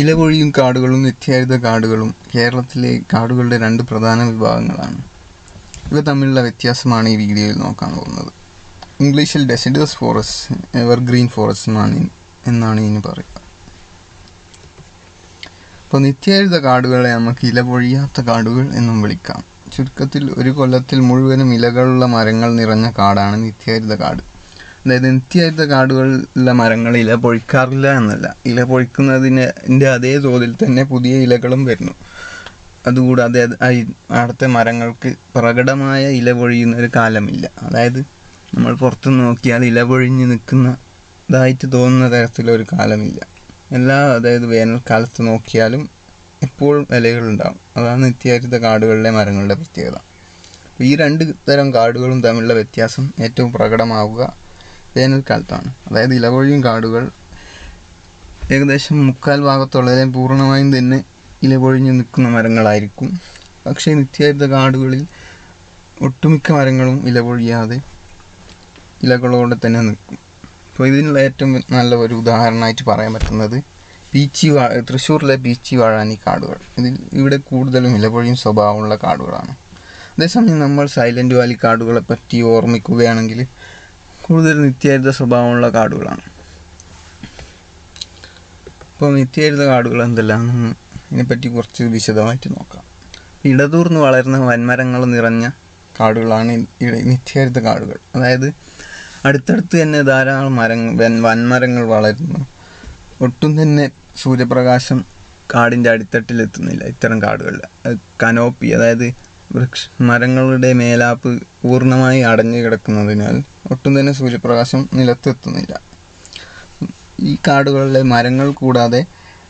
ഇലപൊഴിയും കാടുകളും നിത്യഹരിത കാടുകളും കേരളത്തിലെ കാടുകളുടെ രണ്ട് പ്രധാന വിഭാഗങ്ങളാണ്. ഇവ തമ്മിലുള്ള വ്യത്യാസമാണ് ഈ വീഡിയോയിൽ നോക്കാൻ പോകുന്നത്. ഇംഗ്ലീഷിൽ ഡെസിഡസ് ഫോറസ്റ്റ് എവർഗ്രീൻ ഫോറസ്റ്റ് എന്നാണ് എന്നാണ് ഇനി പറയുക. അപ്പോൾ നിത്യഹരിത കാടുകളെ നമുക്ക് ഇലപൊഴിയാത്ത കാടുകൾ എന്നും വിളിക്കാം. ചുരുക്കത്തിൽ ഒരു കൊല്ലത്തിൽ മുഴുവനും ഇലകളുള്ള മരങ്ങൾ നിറഞ്ഞ കാടാണ് നിത്യഹരിത കാട്. അതായത് നിത്യമായിട്ട് കാടുകളിലെ മരങ്ങൾ ഇല പൊഴിക്കാറില്ല എന്നല്ല. ഇല പൊഴിക്കുന്നതിന്റെ അതേ തോതിൽ തന്നെ പുതിയ ഇലകളും വരുന്നു. അതുകൂടാതെ അവിടുത്തെ മരങ്ങൾക്ക് പ്രകടമായ ഇല പൊഴിയുന്ന ഒരു കാലമില്ല. അതായത് നമ്മൾ പുറത്ത് നോക്കിയാൽ ഇല പൊഴിഞ്ഞ് നിൽക്കുന്നതായിട്ട് തോന്നുന്ന തരത്തിലൊരു കാലമില്ല. എല്ലാ അതായത് വേനൽക്കാലത്ത് നോക്കിയാലും എപ്പോഴും ഇലകളുണ്ടാകും അതാണ് നിത്യഹരിത കാടുകളിലെ മരങ്ങളുടെ പ്രത്യേകത. ഈ രണ്ട് തരം കാടുകളും തമ്മിലുള്ള വ്യത്യാസം ഏറ്റവും പ്രകടമാവുക വേനൽക്കാലത്താണ്. അതായത് ഇലപൊഴിയും കാടുകൾ ഏകദേശം മുക്കാൽ ഭാഗത്തുള്ളതിലെ പൂർണമായും തന്നെ ഇലപൊഴിഞ്ഞ് നിൽക്കുന്ന മരങ്ങളായിരിക്കും. പക്ഷേ നിത്യഹരിത കാടുകളിൽ ഒട്ടുമിക്ക മരങ്ങളും ഇലപൊഴിയാതെ ഇലകളോടെ തന്നെ നിൽക്കും. അപ്പോൾ ഇതിനുള്ള ഏറ്റവും നല്ല ഒരു ഉദാഹരണമായിട്ട് പറയാൻ പറ്റുന്നത് പീച്ചി വാ തൃശ്ശൂരിലെ പീച്ചി വാഴാനി കാടുകൾ. ഇതിൽ ഇവിടെ കൂടുതലും ഇലപൊഴിയും സ്വഭാവമുള്ള കാടുകളാണ്. അതേസമയം നമ്മൾ സൈലന്റ് വാലി കാടുകളെ പറ്റി ഓർമ്മിക്കുകയാണെങ്കിൽ കൂടുതൽ നിത്യഹരിത സ്വഭാവമുള്ള കാടുകളാണ്. അപ്പോൾ നിത്യഹരിത കാടുകൾ എന്തെല്ലാമെന്ന് ഇതിനെപ്പറ്റി കുറച്ച് വിശദമായിട്ട് നോക്കാം. ഇടതൂർന്ന് വളരുന്ന വൻമരങ്ങൾ നിറഞ്ഞ കാടുകളാണ് നിത്യഹരിത കാടുകൾ. അതായത് അടുത്തടുത്ത് തന്നെ ധാരാളം മരങ്ങൾ വൻ വൻമരങ്ങൾ വളരുന്നു. ഒട്ടും തന്നെ സൂര്യപ്രകാശം കാടിന്റെ അടിത്തട്ടിലെത്തുന്നില്ല ഇത്തരം കാടുകളിൽ. കനോപ്പി അതായത് വൃക്ഷ മരങ്ങളുടെ മേലാപ്പ് പൂർണമായി അടഞ്ഞു കിടക്കുന്നതിനാൽ ഒട്ടും തന്നെ സൂര്യപ്രകാശം നിലത്തെത്തുന്നില്ല. ഈ കാടുകളിലെ മരങ്ങൾ കൂടാതെ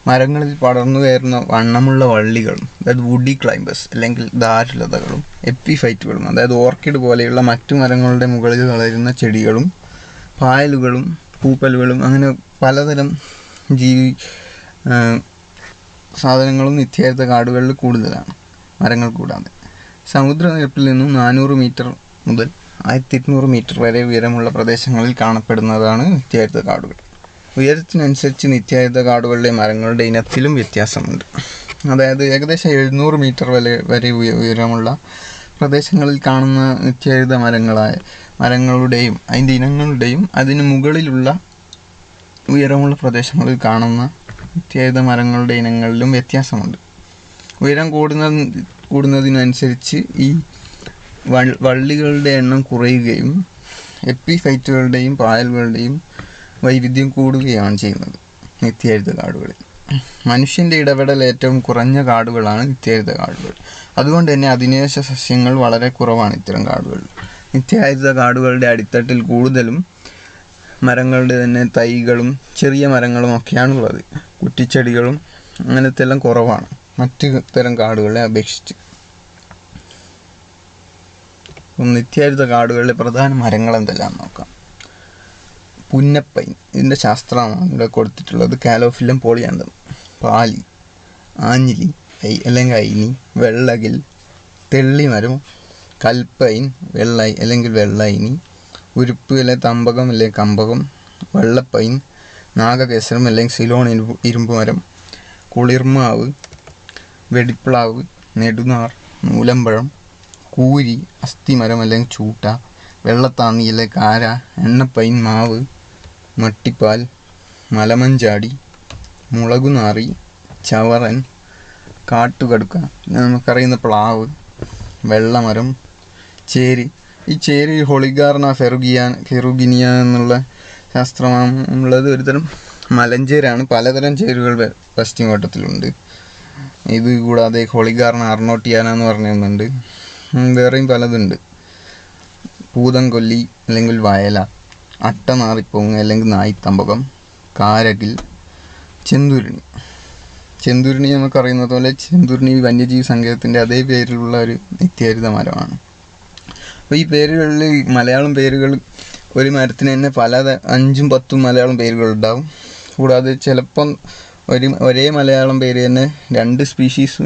മരങ്ങളിൽ പടർന്നു കയറുന്ന വണ്ണമുള്ള വള്ളികളും അതായത് വുഡി ക്ലൈംബേഴ്സ് അല്ലെങ്കിൽ ദാരുലതകളും എപ്പിഫൈറ്റുകളും അതായത് ഓർക്കിഡ് പോലെയുള്ള മറ്റു മരങ്ങളുടെ മുകളിൽ വളരുന്ന ചെടികളും പായലുകളും പൂപ്പലുകളും അങ്ങനെ പലതരം ജീവി സാധനങ്ങളും നിത്യഹരിത കാടുകളിൽ കൂടുതലാണ് മരങ്ങൾ കൂടാതെ. സമുദ്രനിരപ്പിൽ നിന്നും നാനൂറ് മീറ്റർ മുതൽ ആയിരത്തി എണ്ണൂറ് മീറ്റർ വരെ ഉയരമുള്ള പ്രദേശങ്ങളിൽ കാണപ്പെടുന്നതാണ് നിത്യായുധ കാടുകൾ. ഉയരത്തിനനുസരിച്ച് നിത്യായുധ കാടുകളിലെ മരങ്ങളുടെ ഇനത്തിലും വ്യത്യാസമുണ്ട്. അതായത് ഏകദേശം എഴുന്നൂറ് മീറ്റർ വരെ വരെ ഉയരമുള്ള പ്രദേശങ്ങളിൽ കാണുന്ന നിത്യായുധ മരങ്ങളായ മരങ്ങളുടെയും അതിന്റെ ഇനങ്ങളുടെയും അതിന് മുകളിലുള്ള ഉയരമുള്ള പ്രദേശങ്ങളിൽ കാണുന്ന നിത്യായുധ മരങ്ങളുടെ ഇനങ്ങളിലും വ്യത്യാസമുണ്ട്. ഉയരം കൂടുന്ന കൂടുന്നതിനനുസരിച്ച് ഈ വള്ളികളുടെ എണ്ണം കുറയുകയും എപ്പിഫൈറ്റുകളുടെയും പായലുകളുടെയും വൈവിധ്യം കൂടുകയാണ് ചെയ്യുന്നത് നിത്യഹരിത കാടുകളിൽ മനുഷ്യന്റെ ഇടപെടൽ ഏറ്റവും കുറഞ്ഞ കാടുകളാണ് നിത്യഹരിത കാടുകൾ അതുകൊണ്ട് തന്നെ അധിനിവേശ സസ്യങ്ങൾ വളരെ കുറവാണ് ഇത്തരം കാടുകളിൽ. നിത്യഹരിത കാടുകളുടെ അടിത്തട്ടിൽ കൂടുതലും മരങ്ങളുടെ തന്നെ തൈകളും ചെറിയ മരങ്ങളും ഒക്കെയാണുള്ളത് കുറ്റിച്ചെടികളും അങ്ങനത്തെ എല്ലാം കുറവാണ്. മറ്റ് തരം കാടുകളെ അപേക്ഷിച്ച്. നിത്യഹരിത കാടുകളിലെ പ്രധാന മരങ്ങൾ എന്തെല്ലാം നോക്കാം. പുന്നപ്പൈൻ ഇതിന്റെ ശാസ്ത്രമാണ് ഇവിടെ കൊടുത്തിട്ടുള്ളത് കാലോഫിലം പോളിയാന്തം പാലി ആഞ്ഞിലി അല്ലെങ്കിൽ അയിനി വെള്ളകിൽ തെള്ളിമരം കൽപ്പൈൻ വെള്ളൈ അല്ലെങ്കിൽ വെള്ളൈനി ഉരുപ്പ് അല്ലെ തമ്പകം അല്ലെങ്കിൽ കമ്പകം വെള്ളപ്പൈൻ നാഗകേസരം അല്ലെങ്കിൽ സിലോൺ ഇരുമ്പ് ഇരുമ്പ് മരം കുളിർമാവ് വെടിപ്ലാവ് നെടുനാർ നൂലമ്പഴം കൂരി അസ്ഥിമരം അല്ലെങ്കിൽ ചൂട്ട വെള്ളത്താന്നി കാര എണ്ണപ്പൈൻ മാവ് മട്ടിപ്പാൽ മലമഞ്ചാടി മുളകുനാറി ചവറൻ കാട്ടുകടുക്ക നമുക്കറിയുന്ന പ്ലാവ് വെള്ളമരം ചേരി. ഈ ചേരി ഹൊളിഗാർണ ഫെറുഗിയാൻ ഫെറുഗിനിയ എന്നുള്ള ശാസ്ത്രമുള്ളത് ഒരുതരം മലഞ്ചേരാണ് പലതരം ചേരുകൾ പശ്ചിമഘട്ടത്തിലുണ്ട് ഇത് കൂടാതെ ഹൊളിഗാർണ അർണോട്ടിയാന എന്ന് പറഞ്ഞിരുന്നുണ്ട് വേറെയും പലതുണ്ട്. പൂതംകൊല്ലി അല്ലെങ്കിൽ വയല അട്ടനാറിപ്പൊങ്ങ് അല്ലെങ്കിൽ നായിത്തമ്പകം കാരകിൽ ചെന്തുരുണി. ചെന്തുരുണി നമുക്കറിയുന്നത് പോലെ ചെന്തുരുണി വന്യജീവി സങ്കേതത്തിന്റെ അതേ പേരിലുള്ള ഒരു നിത്യഹരിത മരമാണ്. അപ്പോൾ ഈ പേരുകളിൽ മലയാളം പേരുകൾ ഒരു മരത്തിന് തന്നെ പല അഞ്ചും പത്തും മലയാളം പേരുകൾ ഉണ്ടാവും. കൂടാതെ ചിലപ്പം ഒരു ഒരേ മലയാളം പേര് തന്നെ രണ്ട് സ്പീഷീസ്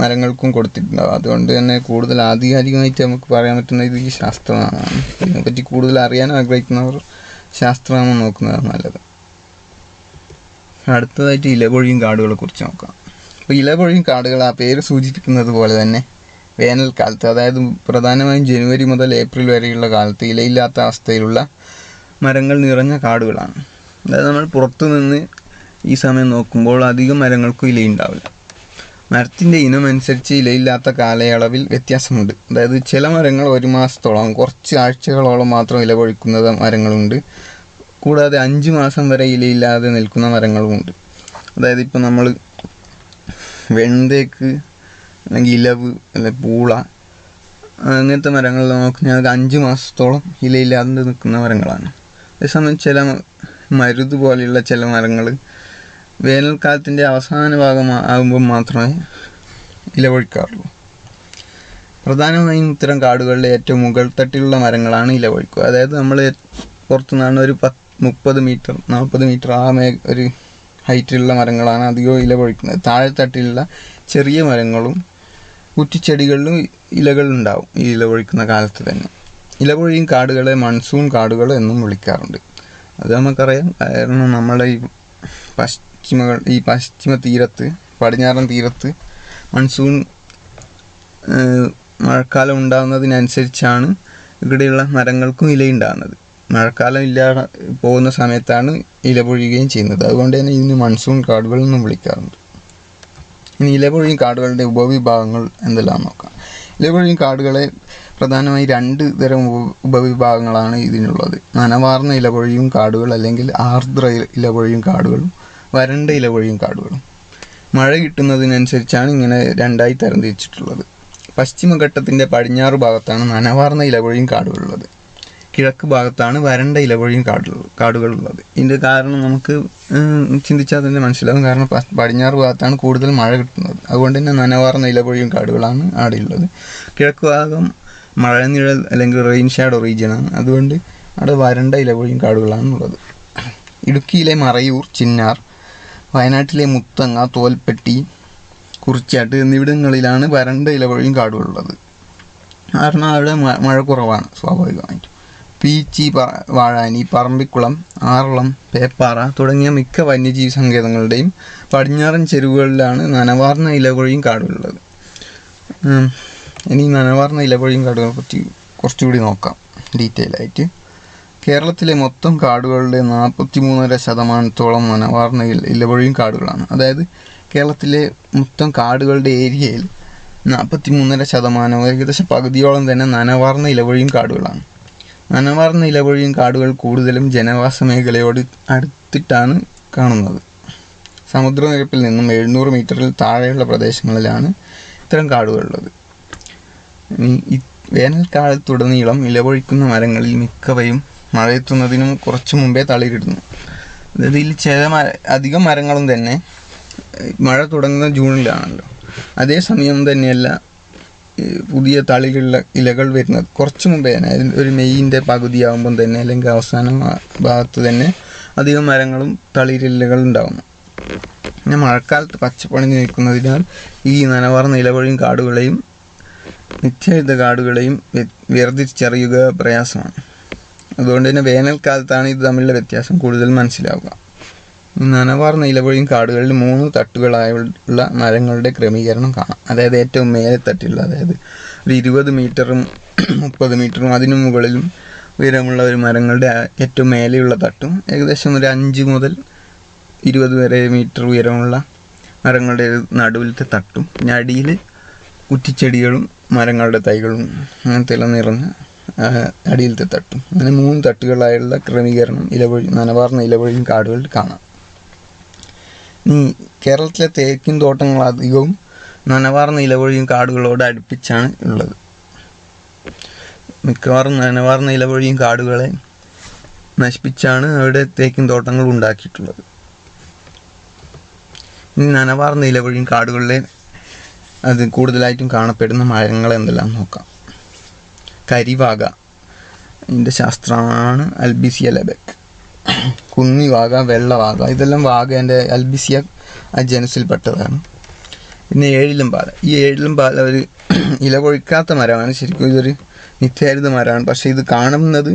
മരങ്ങൾക്കും കൊടുത്തിട്ടുണ്ടാവും അതുകൊണ്ട് തന്നെ കൂടുതൽ ആധികാരികമായിട്ട് നമുക്ക് പറയാൻ പറ്റുന്ന ഇത് ഈ ശാസ്ത്രമാണ്. ഇതിനെപ്പറ്റി കൂടുതൽ അറിയാൻ ആഗ്രഹിക്കുന്നവർ ശാസ്ത്രമാണ് നോക്കുന്നതാണ് നല്ലത്. അടുത്തതായിട്ട് ഇലപൊഴിയും കാടുകളെ കുറിച്ച് നോക്കാം. അപ്പോൾ ഇലപൊഴിയും കാടുകൾ ആ പേര് സൂചിപ്പിക്കുന്നത് പോലെ തന്നെ വേനൽക്കാലത്ത് അതായത് പ്രധാനമായും ജനുവരി മുതൽ ഏപ്രിൽ വരെയുള്ള കാലത്ത് ഇലയില്ലാത്ത അവസ്ഥയിലുള്ള മരങ്ങൾ നിറഞ്ഞ കാടുകളാണ്. അതായത് നമ്മൾ പുറത്തു നിന്ന് ഈ സമയം നോക്കുമ്പോൾ അധികം മരങ്ങൾക്കും ഇലയുണ്ടാവില്ല. മരത്തിന്റെ ഇനം അനുസരിച്ച് ഇലയില്ലാത്ത കാലയളവിൽ വ്യത്യാസമുണ്ട്. അതായത് ചില മരങ്ങൾ ഒരു മാസത്തോളം കുറച്ച് ആഴ്ചകളോളം മാത്രം ഇല പൊഴിക്കുന്ന മരങ്ങളുണ്ട്. കൂടാതെ അഞ്ച് മാസം വരെ ഇലയില്ലാതെ നിൽക്കുന്ന മരങ്ങളുമുണ്ട് അതായത് ഇപ്പോൾ നമ്മൾ വെണ്ടേക്ക് അല്ലെങ്കിൽ ഇലവ് അല്ലെ പൂള അങ്ങനത്തെ മരങ്ങൾ നോക്കുകയാണെങ്കിൽ അഞ്ച് മാസത്തോളം ഇലയില്ലാതെ നിൽക്കുന്ന മരങ്ങളാണ്. അതേസമയം ചില മരുത് പോലെയുള്ള ചില മരങ്ങൾ വേനൽക്കാലത്തിന്റെ അവസാന ഭാഗം ആകുമ്പോൾ മാത്രമേ ഇലവഴിക്കാറുള്ളൂ. പ്രധാനമായും ഇത്തരം കാടുകളിലെ ഏറ്റവും മുകൾ തട്ടിലുള്ള മരങ്ങളാണ് ഇലവഴിക്കുക. അതായത് നമ്മൾ പുറത്തു നിന്നാണ് ഒരു പത്ത് മുപ്പത് മീറ്റർ നാൽപ്പത് മീറ്റർ ആ മേ ഒരു ഹൈറ്റിലുള്ള മരങ്ങളാണ് അധികവും ഇല പൊഴിക്കുന്നത് താഴെത്തട്ടിലുള്ള ചെറിയ മരങ്ങളും കുറ്റിച്ചെടികളിലും ഇലകളുണ്ടാവും ഈ ഇല പൊഴിക്കുന്ന കാലത്ത് തന്നെ. ഇല കാടുകളെ മൺസൂൺ കാടുകൾ എന്നും വിളിക്കാറുണ്ട്. അത് നമുക്കറിയാം. കാരണം നമ്മളെ ഈ പശ്ചിമകൾ ഈ പശ്ചിമ തീരത്ത് പടിഞ്ഞാറൻ തീരത്ത് മൺസൂൺ മഴക്കാലം ഉണ്ടാകുന്നതിനനുസരിച്ചാണ് ഇവിടെയുള്ള മരങ്ങൾക്കും ഇലയുണ്ടാകുന്നത്. മഴക്കാലം ഇല്ലാതെ പോകുന്ന സമയത്താണ് ഇല പൊഴിയുകയും ചെയ്യുന്നത്. അതുകൊണ്ട് തന്നെ ഇതിന് മൺസൂൺ കാടുകൾ എന്നും വിളിക്കാറുണ്ട്. ഇനി ഇലപൊഴിയും കാടുകളുടെ ഉപവിഭാഗങ്ങൾ എന്തെല്ലാം നോക്കാം. ഇലപൊഴിയും കാടുകളെ പ്രധാനമായി രണ്ട് തരം ഉപ- ഉപവിഭാഗങ്ങളാണ് ഇതിനുള്ളത്. നനവാർന്ന ഇലപൊഴിയും കാടുകൾ അല്ലെങ്കിൽ ആർദ്ര ഇലപൊഴിയും കാടുകളും വരണ്ട ഇലപൊഴിയും കാടുകളും. മഴ കിട്ടുന്നതിനനുസരിച്ചാണ് ഇങ്ങനെ രണ്ടായി തരംതിരിച്ചിട്ടുള്ളത്. പശ്ചിമഘട്ടത്തിന്റെ പടിഞ്ഞാറ് ഭാഗത്താണ് നനവാർന്ന ഇലവഴിയും കാടുകളുള്ളത്. കിഴക്ക് ഭാഗത്താണ് വരണ്ട ഇലവഴിയും കാടുകൾ കാടുകളുള്ളത്. ഇതിന്റെ കാരണം നമുക്ക് ചിന്തിച്ചാൽ തന്നെ മനസ്സിലാവും കാരണം പടിഞ്ഞാറ് ഭാഗത്താണ് കൂടുതൽ മഴ കിട്ടുന്നത്. അതുകൊണ്ട് തന്നെ നനവാർന്ന ഇലപൊഴിയും കാടുകളാണ് ആടെയുള്ളത്. കിഴക്ക് ഭാഗം മഴനിഴൽ അല്ലെങ്കിൽ റെയിൻ ഷാഡോ റീജിയനാണ് അതുകൊണ്ട് അവിടെ വരണ്ട ഇലപൊഴിയും കാടുകളാണ് ഉള്ളത് ഇടുക്കിയിലെ മറയൂർ ചിന്നാർ വയനാട്ടിലെ മുത്തങ്ങ തോൽപ്പെട്ടി കുറിച്ചാട്ട് എന്നിവിടങ്ങളിലാണ് വരണ്ട ഇലവഴിയും കാടുകളുള്ളത്. കാരണം അവിടെ മഴ കുറവാണ് സ്വാഭാവികമായിട്ടും. പീച്ചി വാഴാനി പറമ്പിക്കുളം ആറളം പേപ്പാറ തുടങ്ങിയ മിക്ക വന്യജീവി സങ്കേതങ്ങളുടെയും പടിഞ്ഞാറൻ ചെരുവുകളിലാണ് നനവാർന്ന ഇലകൊഴിയും കാടുകളുള്ളത്. ഇനി നനവാർന്ന ഇലകൊഴിയും കാടുകളെ പറ്റി കുറച്ചുകൂടി നോക്കാം. ഡീറ്റെയിൽ ആയിട്ട് കേരളത്തിലെ മൊത്തം കാടുകളുടെ നാൽപ്പത്തി മൂന്നര ശതമാനത്തോളം വനവാർണയിൽ ഇലവഴിയും കാടുകളാണ്. അതായത് കേരളത്തിലെ മൊത്തം കാടുകളുടെ ഏരിയയിൽ നാൽപ്പത്തി മൂന്നര ശതമാനം ഏകദേശം പകുതിയോളം തന്നെ നനവാർന്ന ഇലവഴിയും കാടുകളാണ്. നനവാർന്ന ഇലവഴിയും കാടുകൾ കൂടുതലും ജനവാസ മേഖലയോട് അടുത്തിട്ടാണ് കാണുന്നത്. സമുദ്രനിരപ്പിൽ നിന്നും എഴുന്നൂറ് മീറ്ററിൽ താഴെയുള്ള പ്രദേശങ്ങളിലാണ് ഇത്തരം കാടുകളുള്ളത്. വേനൽക്കാലത്തുടനീളം ഇലവഴിക്കുന്ന മരങ്ങളിൽ മിക്കവയും മഴയെത്തുന്നതിനും കുറച്ച് മുമ്പേ തളിരിടുന്നു. അതായത് ഇതിൽ ചില മര അധികം മരങ്ങളും തന്നെ മഴ തുടങ്ങുന്ന ജൂണിലാണല്ലോ. അതേസമയം തന്നെയല്ല പുതിയ തളിരുള്ള ഇലകൾ വരുന്നത്. കുറച്ച് മുമ്പേ തന്നെ ഒരു മെയ്യിന്റെ പകുതിയാകുമ്പം തന്നെ അല്ലെങ്കിൽ അവസാന ഭാഗത്ത് തന്നെ അധികം മരങ്ങളും തളിരിലകൾ ഉണ്ടാകുന്നു പിന്നെ മഴക്കാലത്ത് പച്ചപ്പണിഞ്ഞ് നിൽക്കുന്നതിനാൽ ഈ നനവാർന്ന ഇലവഴിയും കാടുകളെയും നിത്യഹരിത കാടുകളെയും വേർതിരിച്ചറിയുക പ്രയാസമാണ്. അതുകൊണ്ട് തന്നെ വേനൽക്കാലത്താണ് ഇത് തമ്മിലുള്ള വ്യത്യാസം കൂടുതൽ മനസ്സിലാവുക. നനവാർന്ന ഇലവഴിയും കാടുകളിൽ മൂന്ന് തട്ടുകളായുള്ള മരങ്ങളുടെ ക്രമീകരണം കാണാം. അതായത് ഏറ്റവും മേലെ തട്ടിലുള്ള അതായത് ഒരു ഇരുപത് മീറ്ററും മുപ്പത് മീറ്ററും അതിനു മുകളിലും ഉയരമുള്ള ഒരു മരങ്ങളുടെ ഏറ്റവും മേലെയുള്ള തട്ടും ഏകദേശം ഒരു അഞ്ച് മുതൽ ഇരുപത് വരെ മീറ്റർ ഉയരമുള്ള മരങ്ങളുടെ നടുവിലത്തെ തട്ടും. പിന്നെ അടിയിൽ കുറ്റിച്ചെടികളും മരങ്ങളുടെ തൈകളും അങ്ങനത്തെ എല്ലാം നിറഞ്ഞ അടിയിലത്തെ തട്ടും. അങ്ങനെ മൂന്ന് തട്ടുകളായുള്ള ക്രമീകരണം ഇലവഴി നനവാർന്ന ഇലവഴിയും കാടുകളിൽ കാണാം. കേരളത്തിലെ തേക്കിൻ തോട്ടങ്ങൾ അധികവും നനവാർന്ന ഇലവഴിയും കാടുകളോട് അടുപ്പിച്ചാണ് ഉള്ളത്. മിക്കവാറും നനവാർന്ന ഇലവഴിയും കാടുകളെ നശിപ്പിച്ചാണ് അവിടെ തേക്കിൻ തോട്ടങ്ങൾ ഉണ്ടാക്കിയിട്ടുള്ളത്. ഇനി നനവാർന്ന ഇലവഴിയും കാടുകളിലെ അത് കൂടുതലായിട്ടും കാണപ്പെടുന്ന മരങ്ങൾ എന്തെല്ലാം നോക്കാം. കരിവാക. ഇതിന്റെ ശാസ്ത്രമാണ് അൽബിസിയ ലെബക്. കുന്നിവാക വെള്ളവാക ഇതെല്ലാം വാഗേന്റെ അൽബിസിയ ജനസിൽപ്പെട്ടതാണ് പിന്നെ ഏഴിലും പാല. ഈ ഏഴിലും പാല ഒരു ഇല കൊഴിക്കാത്ത മരമാണ്. ശരിക്കും ഇതൊരു നിത്യഹരിത മരമാണ്. പക്ഷേ ഇത് കാണുന്നത്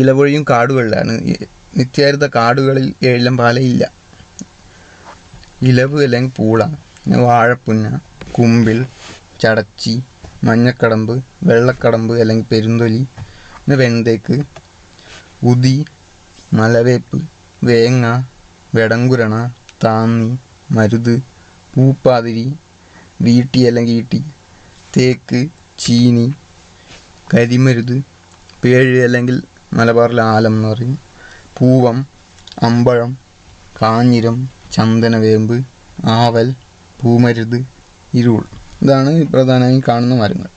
ഇലപൊഴിയും കാടുകളിലാണ്. നിത്യഹരിത കാടുകളിൽ ഏഴിലും പാലയില്ല. ഇലവ് അല്ലെങ്കിൽ പൂള പിന്നെ വാഴപ്പുന്ന കുമ്പിൾ ചടച്ചി മഞ്ഞക്കടമ്പ് വെള്ളക്കടമ്പ് അല്ലെങ്കിൽ പെരുന്തൊലി പിന്നെ വെണ്ടേക്ക് ഉതി മലവേപ്പ് വേങ്ങ വെടങ്കുരണ താന്നി മരുത് പൂപ്പാതിരി വീട്ടി അല്ലെങ്കിൽ ഈട്ടി തേക്ക് ചീനി കരിമരുത് പേഴ് അല്ലെങ്കിൽ മലബാറിൽ ആലം എന്ന് പറയും. പൂവം അമ്പഴം കാഞ്ഞിരം ചന്ദനവേമ്പ് ആവൽ പൂമരുത് ഇരുൾ. ഇതാണ് പ്രധാനമായും കാണുന്ന മരങ്ങൾ.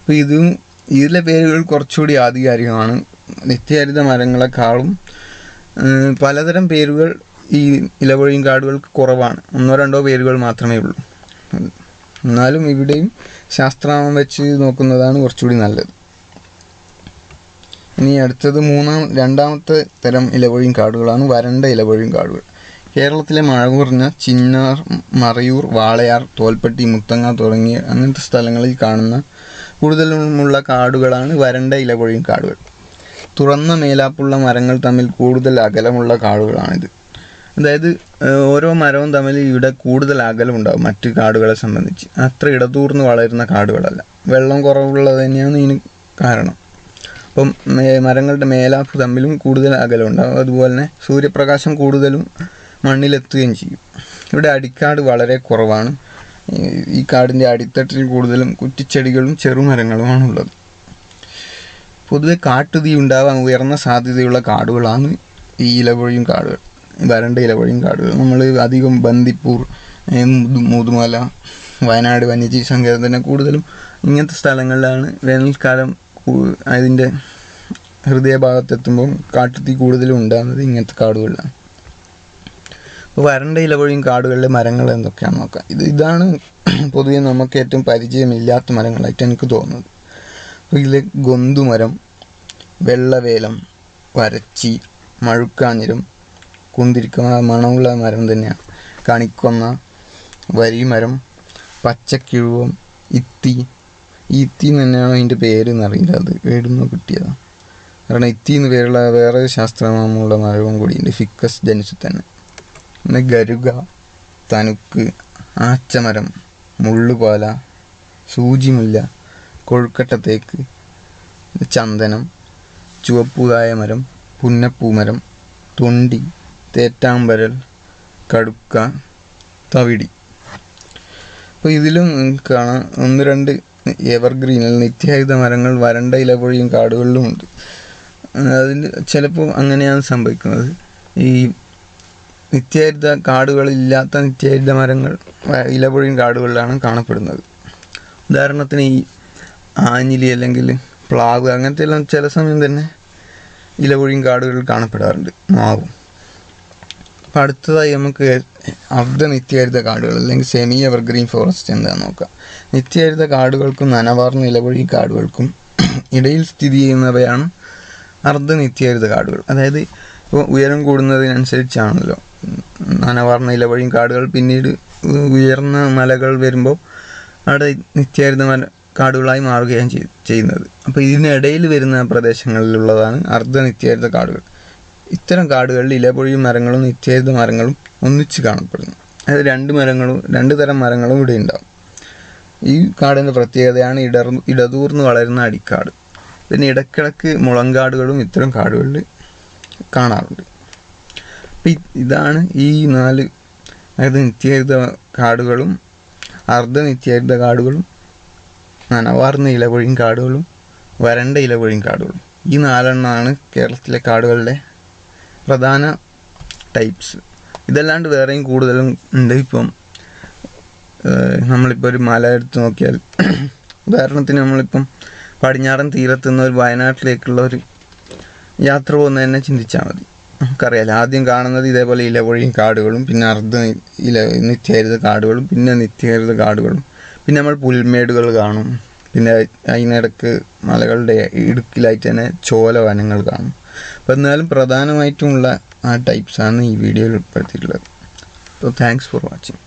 അപ്പോൾ ഇതും ഇതിലെ പേരുകൾ കുറച്ചുകൂടി ആധികാരികമാണ്. നിത്യഹരിത മരങ്ങളെക്കാളും പലതരം പേരുകൾ ഈ ഇലവഴിയും കാടുകൾക്ക് കുറവാണ്. ഒന്നോ രണ്ടോ പേരുകൾ മാത്രമേ ഉള്ളൂ. എന്നാലും ഇവിടെയും ശാസ്ത്രനാമം വെച്ച് നോക്കുന്നതാണ് കുറച്ചുകൂടി നല്ലത്. ഇനി അടുത്തത് മൂന്നാം രണ്ടാമത്തെ തരം ഇലവഴിയും കാടുകളാണ്. വരണ്ട ഇലവഴിയും കാടുകൾ. കേരളത്തിലെ മഴ കുറഞ്ഞ ചിന്നാർ മറയൂർ വാളയാർ തോൽപ്പെട്ടി മുത്തങ്ങ തുടങ്ങിയ അങ്ങനത്തെ സ്ഥലങ്ങളിൽ കാണുന്ന കൂടുതലുമുള്ള കാടുകളാണ് വരണ്ട ഇലപൊഴിയും കാടുകൾ. തുറന്ന മേലാപ്പുള്ള മരങ്ങൾ തമ്മിൽ കൂടുതൽ അകലമുള്ള കാടുകളാണിത്. അതായത് ഓരോ മരവും തമ്മിൽ ഇവിടെ കൂടുതൽ അകലമുണ്ടാകും മറ്റ് കാടുകളെ സംബന്ധിച്ച്. അത്ര ഇടതൂർന്ന് വളരുന്ന കാടുകളല്ല. വെള്ളം കുറവുള്ളത് തന്നെയാണ് ഇതിന് കാരണം. അപ്പം മരങ്ങളുടെ മേലാപ്പ് തമ്മിലും കൂടുതൽ അകലമുണ്ടാകും. അതുപോലെ തന്നെ സൂര്യപ്രകാശം കൂടുതലും മണ്ണിലെത്തുകയും ചെയ്യും. ഇവിടെ അടിക്കാട് വളരെ കുറവാണ്. ഈ- കാടിന്റെ അടിത്തട്ടിൽ കൂടുതലും കുറ്റിച്ചെടികളും ചെറുമരങ്ങളുമാണ് ഉള്ളത് പൊതുവെ കാട്ടുതീ ഉണ്ടാവാൻ ഉയർന്ന സാധ്യതയുള്ള കാടുകളാണ് ഈ ഇലവഴിയും കാടുകൾ വരണ്ട ഇലവഴിയും കാടുകൾ. നമ്മൾ അധികം ബന്ദിപ്പൂർ മുതുമല വയനാട് വന്യജീവി സങ്കേതം തന്നെ കൂടുതലും ഇങ്ങനത്തെ സ്ഥലങ്ങളിലാണ് വേനൽക്കാലം അതിന്റെ ഹൃദയഭാഗത്തെത്തുമ്പോൾ കാട്ടുതീ കൂടുതലും ഉണ്ടാകുന്നത് ഇങ്ങനത്തെ കാടുകളിലാണ്. വരണ്ട ഇലവഴിയും കാടുകളിലെ മരങ്ങൾ എന്തൊക്കെയാണ് നോക്കാം. ഇത് ഇതാണ് പൊതുവെ നമുക്ക് ഏറ്റവും പരിചയമില്ലാത്ത മരങ്ങളായിട്ട് എനിക്ക് തോന്നുന്നത്. അപ്പോൾ ഇതിൽ ഗൊന്തുമരം വെള്ളവേലം വരച്ചി മഴുക്കാഞ്ഞിരം കുന്തിരിക്ക മണമുള്ള മരം തന്നെയാണ് കണിക്കൊന്ന വരിമരം പച്ചക്കിഴുവം ഇത്തി. ഇത്തി എന്ന് തന്നെയാണ് അതിന്റെ പേര് എന്നറിയില്ല അത് എവിടുന്ന് കിട്ടിയതാണ് കാരണം ഇത്തി എന്ന് പേരുള്ള വേറെ ശാസ്ത്രനാമമുള്ള മരവും കൂടിയുണ്ട് ഫിക്കസ് ജനിച്ചു തന്നെ. പിന്നെ ഗരുക തനുക്ക് ആച്ചമരം മുള്ളുപാല സൂചിമുല്ല കൊഴുക്കട്ട തേക്ക് ചന്ദനം ചുവപ്പുതായ മരം പുന്നപ്പൂമരം തൊണ്ടി തേറ്റാമ്പരൽ കടുക്ക തവിടി. അപ്പോൾ ഇതിലും കാണാം. ഒന്ന് രണ്ട് എവർഗ്രീനിൽ നിത്യായുധ മരങ്ങൾ വരണ്ട ഇലപൊഴിയും കാടുകളിലും ഉണ്ട്. അതിൽ ചിലപ്പോൾ അങ്ങനെയാണ് സംഭവിക്കുന്നത്. ഈ നിത്യഹരിത കാടുകളില്ലാത്ത നിത്യഹരിത മരങ്ങൾ ഇലപൊഴിയും കാടുകളിലാണ് കാണപ്പെടുന്നത്. ഉദാഹരണത്തിന് ഈ ആഞ്ഞിലി അല്ലെങ്കിൽ പ്ലാവ് അങ്ങനത്തെ എല്ലാം ചില സമയം തന്നെ ഇലപൊഴിയും കാടുകളിൽ കാണപ്പെടാറുണ്ട് മാവും. അപ്പം അടുത്തതായി നമുക്ക് അർദ്ധ നിത്യഹരിത കാടുകൾ അല്ലെങ്കിൽ സെമി എവർഗ്രീൻ ഫോറസ്റ്റ് എന്താണെന്ന് നോക്കാം. നിത്യഹരിത കാടുകൾക്കും നനവാർന്ന ഇലപൊഴി കാടുകൾക്കും ഇടയിൽ സ്ഥിതി ചെയ്യുന്നവയാണ് അർദ്ധ നിത്യഹരിത കാടുകൾ. അതായത് ഇപ്പോൾ ഉയരം കൂടുന്നതിനനുസരിച്ചാണല്ലോ നനവാർന്ന ഇലവഴിയും കാടുകൾ പിന്നീട് ഉയർന്ന മലകൾ വരുമ്പോൾ അവിടെ നിത്യഹരിത മല കാടുകളായി മാറുകയാണ് ചെയ്- ചെയ്യുന്നത്. അപ്പോൾ ഇതിനിടയിൽ വരുന്ന പ്രദേശങ്ങളിലുള്ളതാണ് അർദ്ധ നിത്യഹരിത കാടുകൾ. ഇത്തരം കാടുകളിൽ ഇലപൊഴിയും മരങ്ങളും നിത്യഹരിത മരങ്ങളും ഒന്നിച്ച് കാണപ്പെടുന്നു. അതായത് രണ്ട് മരങ്ങളും രണ്ട് തരം മരങ്ങളും ഇവിടെ ഉണ്ടാകും ഈ കാടിന്റെ പ്രത്യേകതയാണ് ഇടർ ഇടതൂർന്ന് വളരുന്ന അടിക്കാട്. പിന്നെ ഇടക്കിടക്ക് മുളങ്കാടുകളും ഇത്തരം കാടുകളിൽ കാണാറുണ്ട്. അപ്പം ഇതാണ് ഈ നാല് അതായത് നിത്യഹരിത കാടുകളും അർദ്ധ നിത്യഹരിത കാടുകളും നനവാർന്ന ഇലപൊഴിയും കാടുകളും വരണ്ട ഇലപൊഴിയും കാടുകളും. ഈ നാലെണ്ണമാണ് കേരളത്തിലെ കാടുകളുടെ പ്രധാന ടൈപ്സ്. ഇതല്ലാണ്ട് വേറെയും കൂടുതലും ഉണ്ട്. ഇപ്പം നമ്മളിപ്പോൾ ഒരു മല എടുത്ത് നോക്കിയാൽ ഉദാഹരണത്തിന് നമ്മളിപ്പം പടിഞ്ഞാറൻ തീരത്തുനിന്ന് ഒരു വയനാട്ടിലേക്കുള്ള ഒരു യാത്ര പോകുന്നത് തന്നെ ചിന്തിച്ചാൽ മതി. നമുക്കറിയാലോ ആദ്യം കാണുന്നത് ഇതേപോലെ ഇലപൊഴിയും കാടുകളും പിന്നെ അർദ്ധ ഇല നിത്യഹരിത കാടുകളും പിന്നെ നിത്യഹരിത കാടുകളും. പിന്നെ നമ്മൾ പുൽമേടുകൾ കാണും. പിന്നെ അതിനിടക്ക് മലകളുടെ ഇടുക്കിലായിട്ട് തന്നെ ചോല വനങ്ങൾ കാണും. അപ്പോൾ എന്നാലും പ്രധാനമായിട്ടുമുള്ള ആ ടൈപ്സാണ് ഈ വീഡിയോയിൽ ഉൾപ്പെടുത്തിയിട്ടുള്ളത്. അപ്പോൾ താങ്ക്സ് ഫോർ വാച്ചിങ്